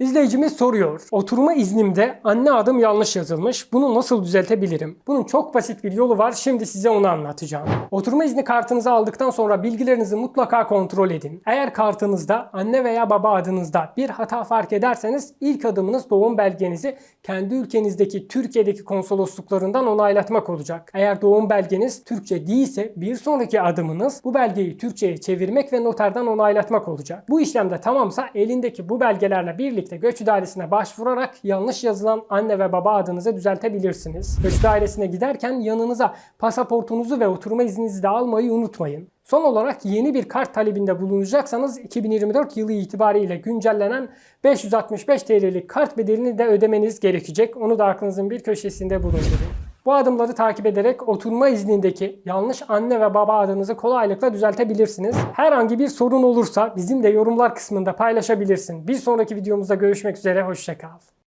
İzleyicimiz soruyor. Oturma iznimde anne adım yanlış yazılmış. Bunu nasıl düzeltebilirim? Bunun çok basit bir yolu var. Şimdi size onu anlatacağım. Oturma izni kartınızı aldıktan sonra bilgilerinizi mutlaka kontrol edin. Eğer kartınızda anne veya baba adınızda bir hata fark ederseniz ilk adımınız doğum belgenizi kendi ülkenizdeki Türkiye'deki konsolosluklarından onaylatmak olacak. Eğer doğum belgeniz Türkçe değilse bir sonraki adımınız bu belgeyi Türkçe'ye çevirmek ve noterden onaylatmak olacak. Bu işlemde tamamsa elindeki bu belgelerle birlikte göç dairesine başvurarak yanlış yazılan anne ve baba adınızı düzeltebilirsiniz. Göç dairesine giderken yanınıza pasaportunuzu ve oturma izninizi de almayı unutmayın. Son olarak yeni bir kart talebinde bulunacaksanız 2024 yılı itibariyle güncellenen 565 TL'lik kart bedelini de ödemeniz gerekecek. Onu da aklınızın bir köşesinde bulundurun. Bu adımları takip ederek oturma iznindeki yanlış anne ve baba adınızı kolaylıkla düzeltebilirsiniz. Herhangi bir sorun olursa bizim de yorumlar kısmında paylaşabilirsin. Bir sonraki videomuzda görüşmek üzere, hoşçakal.